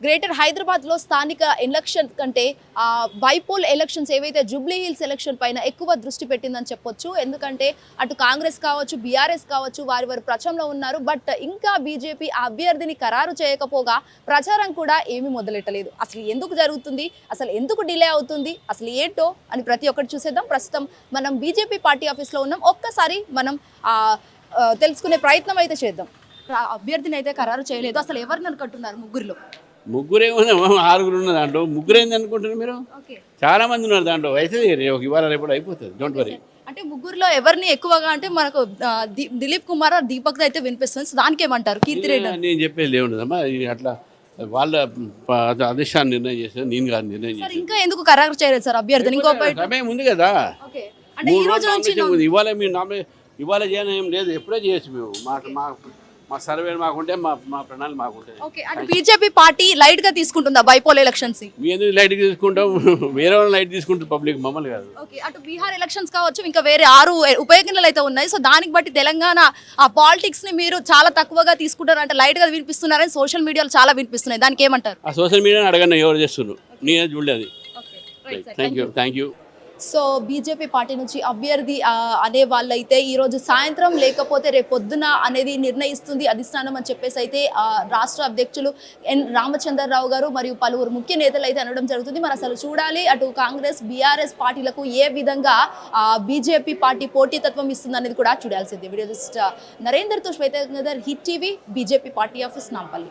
Greater హైదరాబాద్లో స్థానిక election కంటే ఆ, బైపోల్ ఎలక్షన్స్ ఏవైతే జూబ్లీ హిల్స్ ఎలక్షన్ పైన ఎక్కువ దృష్టి పెట్టిందని చెప్పొచ్చు. ఎందుకంటే అటు కాంగ్రెస్ కావచ్చు బీఆర్ఎస్ కావచ్చు వారి వారి ప్రచంలో ఉన్నారు. బట్ ఇంకా బీజేపీ ఆ అభ్యర్థిని ఖరారు చేయకపోగా ప్రచారం కూడా ఏమీ మొదలెట్టలేదు. అసలు ఎందుకు జరుగుతుంది? అసలు ఎందుకు డిలే అవుతుంది? అసలు ఏంటో అని ప్రతి ఒక్కటి చూసేద్దాం. ప్రస్తుతం మనం బీజేపీ పార్టీ ఆఫీస్లో ఉన్నాం. ఒక్కసారి మనం తెలుసుకునే ప్రయత్నం అయితే చేద్దాం. అభ్యర్థిని అయితే ఖరారు చేయలేదు. అసలు ఎవరిని అనుకుంటున్నారు ముగ్గురులో? ముగ్గురేమో ఆరుగురు ఉన్న దాంట్లో ముగ్గురు ఏంది అనుకుంటున్నారు మీరు? చాలా మంది ఉన్నారు దాంట్లో. అయితే ఇవాళ రేపు అయిపోతుంది. డోంట్ వరీ అంటే ముగ్గురులో ఎవరిని ఎక్కువగా అంటే మనకు దిలీప్ కుమార్ దీపక్ అయితే వినిపిస్తుంది. దానికి ఏమంటారు? నేను చెప్పేది ఏముండదమ్మా అట్లా వాళ్ళ అధిష్టానం నిర్ణయం చేసిన నేను కాదు నిర్ణయం చేసిన ఇంకా ఎందుకు ఖరారు చేయలేదు సార్ అభ్యర్థిని ఇంకో సమయం ఉంది కదా. ఇవాళ మీరు నామినే ఇవాళ చేయడం ఏం లేదు. ఎప్పుడే చేయొచ్చు మేము. మా మా మా సర్వే మాకుంటే మా మా ప్రణాళిక మాకుంటాయి ఓకే అంటే బీజేపీ పార్టీ లైట్గా తీసుకుంటుందా బైపోల్ ఎలక్షన్స్ని? మీ ఎందుకు లైట్ తీసుకుంటాం? వేరే వాళ్ళు లైట్ తీసుకుంటారు పబ్లిక్ మమ్మల్ని కాదు. ఓకే అటు బీహార్ ఎలక్షన్స్ కావచ్చు ఇంకా వేరే ఆరు ఉప ఎన్నికలు అయితే ఉన్నాయి. సో దానికి బట్టి తెలంగాణ ఆ పాలిటిక్స్ని మీరు చాలా తక్కువగా తీసుకుంటారు అంటే లైట్గా వినిపిస్తున్నారని సోషల్ మీడియాలో చాలా వినిపిస్తున్నాయి. దానికి ఏమంటారు? ఆ సోషల్ మీడియాని అడగండి ఎవరు చేస్తున్నారు? నేనే చూడలేదు thank you thank you so BJP party నుంచి అభ్యర్థి అనే వాళ్ళైతే ఈ రోజు సాయంత్రం లేకపోతే రేపు పొద్దున అనేది నిర్ణయిస్తుంది అధిష్టానం అని చెప్పేసి అయితే రాష్ట్ర అధ్యక్షులు ఎన్ రామచంద్రరావు గారు మరియు పలువురు ముఖ్య నేతలు అయితే అనడం జరుగుతుంది. మరి అసలు చూడాలి అటు కాంగ్రెస్ బీఆర్ఎస్ పార్టీలకు ఏ విధంగా బీజేపీ పార్టీ పోటీతత్వం ఇస్తుంది అనేది కూడా చూడాల్సింది. Video just నరేందర్తో Shwetanagar hit TV BJP party office Nampally.